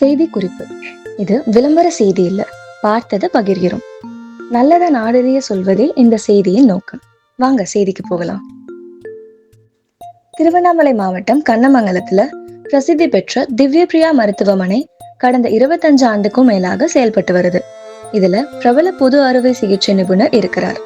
செய்தி குறிப்பு இது விளம்பர செய்தி இல்ல பார்த்ததை பகிர்கிறோம். நல்லதை நாடறிய சொல்வதே இந்த செய்தியின் நோக்கம். வாங்க செய்திக்கு போகலாம். திருவண்ணாமலை மாவட்டம் கண்ணமங்கலத்துல பிரசித்தி பெற்ற திவ்யபிரியா மருத்துவமனை கடந்த இருபத்தஞ்சு ஆண்டுக்கும் மேலாக செயல்பட்டு வருது. இதுல பிரபல பொது அறுவை சிகிச்சை நிபுணர் இருக்கிறார்.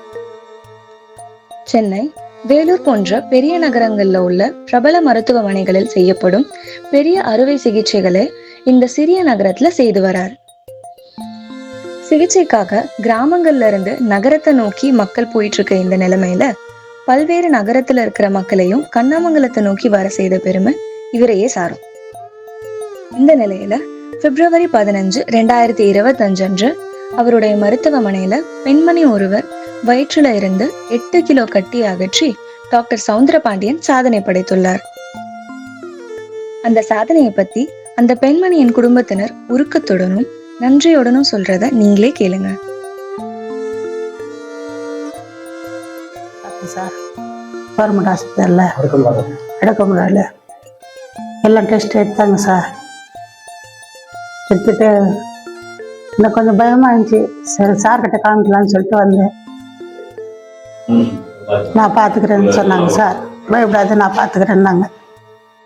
சென்னை வேலூர் போன்ற பெரிய நகரங்கள்ல உள்ள பிரபல மருத்துவமனைகளில் செய்யப்படும் பெரிய அறுவை சிகிச்சைகளை இந்த சிறிய நகரத்துல செய்து வரார். சிகிச்சைக்காக கிராமங்கள்ல இருந்து நகரத்தை நோக்கி மக்கள் போயிட்டு இருக்க இந்த நிலைமையில பல்வேறு நகரத்துல இருக்கிற மக்களையும் கண்ணாமங்கலத்தை நோக்கி வர செய்த பெருமை இவரையே சாரும். இந்த நிலையில பிப்ரவரி பதினஞ்சு ரெண்டாயிரத்தி இருபத்தஞ்சு அன்று அவருடைய மருத்துவமனையில பெண்மணி ஒருவர் வயிற்றுல இருந்து எட்டு கிலோ கட்டி அகற்றி டாக்டர் சவுந்தரபாண்டியன் சாதனை படைத்துள்ளார். அந்த சாதனையை பத்தி அந்த பெண்மணியின் குடும்பத்தினர் உருக்கத்துடனும் நன்றியுடனும் சொல்றத நீங்களே கேளுங்க. சார். கவர்மெண்ட் ஹாஸ்பிட்டலில் வணக்கம் மேடம் எடுக்க முடியல எல்லாம் டெஸ்ட் எடுத்தாங்க சார். எடுத்துட்டு எனக்கு கொஞ்சம் பயமாக இருந்துச்சு. சரி சார்கிட்ட காமிக்கலாம்னு சொல்லிட்டு வந்தேன். நான் பார்த்துக்கிறேன்னு சொன்னாங்க சார். பயப்படாத நான் பார்த்துக்கிறேன்னாங்க.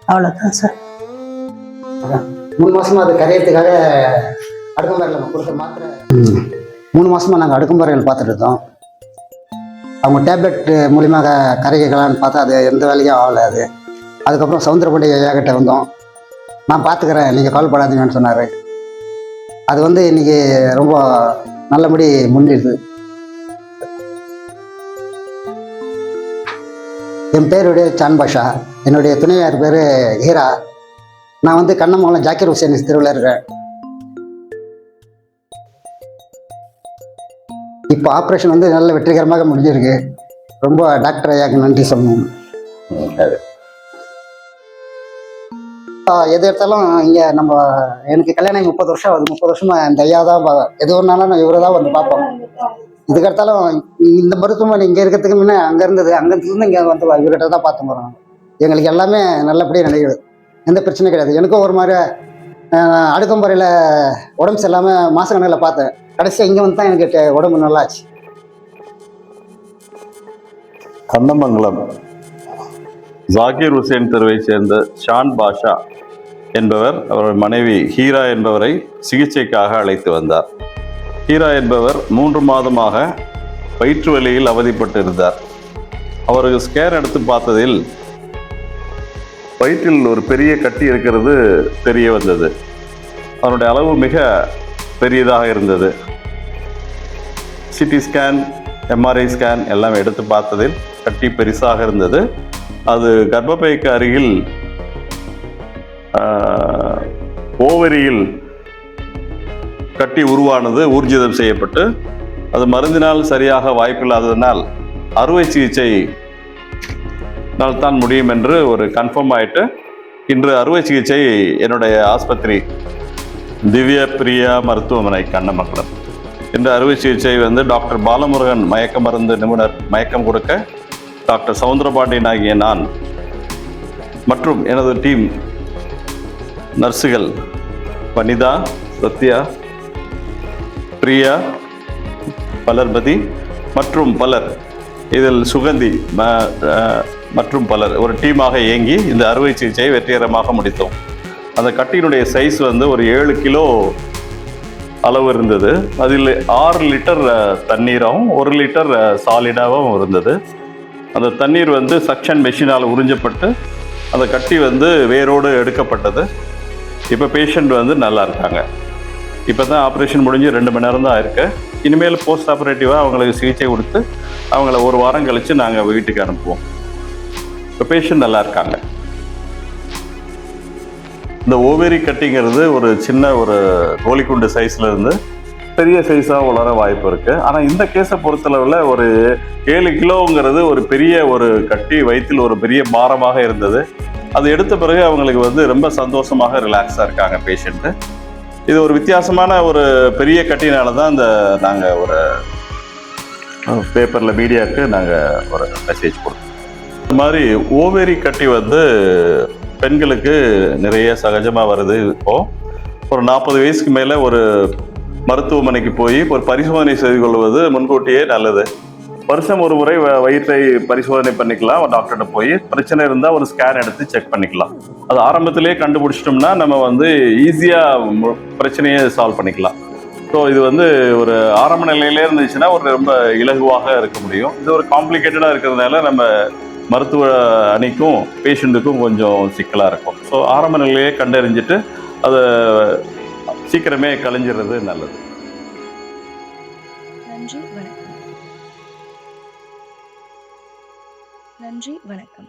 அவ்வளோதான் சார். மூணு மாசமா அது கரையறதுக்காக அடுக்கும்பாறையில் நம்ம கொடுத்த மாத்திரை. மூணு மாசமா நாங்கள் அடுக்கும்பாறைகள் பார்த்துட்டு இருந்தோம் அவங்க டேப்லெட் மூலியமாக கரைக்கலான்னு பார்த்தா அது எந்த வேலையும் ஆகலை அது. அதுக்கப்புறம் சவுந்தரபாண்டி ஐயா கிட்ட வந்தோம். நான் பார்த்துக்கிறேன் நீங்கள் கவலைப்படாதீங்கன்னு சொன்னார். அது வந்து இன்னைக்கு ரொம்ப நல்லபடி முன்னிடுது என் பேருடைய சான் பாஷா. என்னுடைய துணையார் பேர் ஹீரா. நான் வந்து கண்ணமங்கலம் ஜாக்கிர் ஹுசேன் தெருவில் இருக்கேன். இப்போ ஆப்ரேஷன் வந்து நல்ல வெற்றிகரமாக முடிஞ்சிருக்கு. ரொம்ப டாக்டர் ஐயாக்கு நன்றி சொல்லணும். எது எடுத்தாலும் இங்கே நம்ம எனக்கு கல்யாணம் முப்பது வருஷம் ஆகுது. முப்பது வருஷமா இந்த ஐயா தான் எது ஒன்றாலும் நான் இவரை தான் வந்து பார்ப்போம். இதுக்கு எடுத்தாலும் இந்த மருத்துவமனை இங்கே இருக்கிறதுக்கு முன்னே அங்கே இருந்தது அங்கேருந்து இங்கே வந்து இவர்கிட்ட தான் பார்த்து போகிறோம் எங்களுக்கு எல்லாமே நல்லபடியாக நடக்குது எந்த பிரச்சனையும் கிடையாது. எனக்கும் ஒரு மாதிரி அடுக்கம்பறையில் உடம்பு சரியில்லாமல் மாத கணக்கில் பார்த்தேன். கடைசியாக இங்கே வந்து தான் எனக்கு உடம்பு நல்லா கந்தமங்கலம் கண்ணமங்கலம். ஜாகிர் ஹுசேன் தெருவை சேர்ந்த ஷான் பாஷா என்பவர் அவரது மனைவி ஹீரா என்பவரை சிகிச்சைக்காக அழைத்து வந்தார். ஹீரா என்பவர் மூன்று மாதமாக வயிற்று வலியில் அவதிப்பட்டு இருந்தார் அவருக்கு ஸ்கேன் எடுத்து பார்த்ததில் வயிற்றில் ஒரு பெரிய கட்டி இருக்கிறது தெரிய வந்தது. அதனுடைய அளவு மிக பெரியதாக இருந்தது. சிடி ஸ்கேன் எம்ஆர்ஐ ஸ்கேன் எல்லாம் எடுத்து பார்த்ததில் கட்டி பெருசாக இருந்தது. அது கர்ப்பப்பைக்கு அருகில் ஓவரியில் கட்டி உருவானது ஊர்ஜிதம் செய்யப்பட்டு அது மருந்தினால் சரியாக வாய்ப்பில்லாததனால் அறுவை சிகிச்சை நாள் தான் முடியும் என்று ஒரு கன்ஃபார்ம் ஆயிட்டு இன்று அறுவை சிகிச்சை என்னுடைய ஆஸ்பத்திரி திவ்ய பிரியா மருத்துவமனை கண்ணமங்கலம். இந்த அறுவை சிகிச்சை வந்து டாக்டர் பாலமுருகன் மயக்க மருந்து நிபுணர் மயக்கம் கொடுக்க டாக்டர் சவுந்தரபாண்டியன் ஆகிய நான் மற்றும் எனது டீம் நர்ஸுகள் வனிதா சத்யா பிரியா பலர்பதி மற்றும் பலர் இதில் சுகந்தி மற்றும் பலர். ஒரு டீமாக இயங்கி இந்த அறுவை சிகிச்சையை வெற்றிகரமாக முடித்தோம். அந்த கட்டியினுடைய சைஸ் வந்து ஒரு ஏழு கிலோ அளவு இருந்தது. அதில் ஆறு லிட்டர் தண்ணீராகவும் ஒரு லிட்டர் சாலிடாகவும் இருந்தது. அந்த தண்ணீர் வந்து சக்ஷன் மெஷினால் உறிஞ்சப்பட்டு அந்த கட்டி வந்து வேரோடு எடுக்கப்பட்டது. இப்போ பேஷண்ட் வந்து நல்லா இருக்காங்க. இப்போ தான் ஆப்ரேஷன் முடிஞ்சு ரெண்டு மணி நேரம் தான் இருக்கு இனிமேல் போஸ்ட் ஆப்ரேட்டிவாக அவங்களுக்கு சிகிச்சை கொடுத்து அவங்கள ஒரு வாரம் கழித்து நாங்கள் வீட்டுக்கு அனுப்புவோம். இப்போ பேஷண்ட் நல்லா இருக்காங்க. இந்த ஓவேரி கட்டிங்கிறது ஒரு சின்ன ஒரு கோலிக்குண்டு சைஸ்ல இருந்து பெரிய சைஸாக வளர வாய்ப்பு இருக்குது ஆனால் இந்த கேஸை பொறுத்தளவில் ஒரு ஏழு கிலோங்கிறது ஒரு பெரிய ஒரு கட்டி வயிற்றில் ஒரு பெரிய பாரமாக இருந்தது. அது எடுத்த பிறகு அவங்களுக்கு வந்து ரொம்ப சந்தோஷமாக ரிலாக்ஸாக இருக்காங்க பேஷண்ட்டு இது ஒரு வித்தியாசமான ஒரு பெரிய கட்டினால தான் இந்த நாங்கள் ஒரு பேப்பரில் மீடியாவுக்கு நாங்கள் ஒரு மெசேஜ் கொடுத்தோம். இது மாதிரி ஓவேரி கட்டி வந்து பெண்களுக்கு நிறைய சகஜமாக வருது இப்போ. ஒரு நாற்பது வயசுக்கு மேலே ஒரு மருத்துவமனைக்கு போய் ஒரு பரிசோதனை செய்து கொள்வது முன்கூட்டியே நல்லது. வருஷம் ஒரு முறை வ- வயிற்றை பரிசோதனை பண்ணிக்கலாம் ஒரு டாக்டர்கிட்ட போய் பிரச்சனை இருந்தால் ஒரு ஸ்கேன் எடுத்து செக் பண்ணிக்கலாம். அது ஆரம்பத்திலேயே கண்டுபிடிச்சிட்டோம்னா நம்ம வந்து ஈஸியாக பிரச்சனையை சால்வ் பண்ணிக்கலாம். ஸோ இது வந்து ஒரு ஆரம்ப நிலையிலே இருந்துச்சுன்னா ஒரு ரொம்ப இலகுவாக இருக்க முடியும். இது ஒரு காம்ப்ளிகேட்டடாக இருக்கிறதுனால நம்ம மருத்துவ அணிக்கும் பேஷண்ட்டுக்கும் கொஞ்சம் சிக்கலாக இருக்கும். ஸோ ஆரம்ப நிலையிலே கண்டறிஞ்சிட்டு அதை சீக்கிரமே கலைஞ்சிடுறது நல்லது. நன்றி வணக்கம். நன்றி வணக்கம்.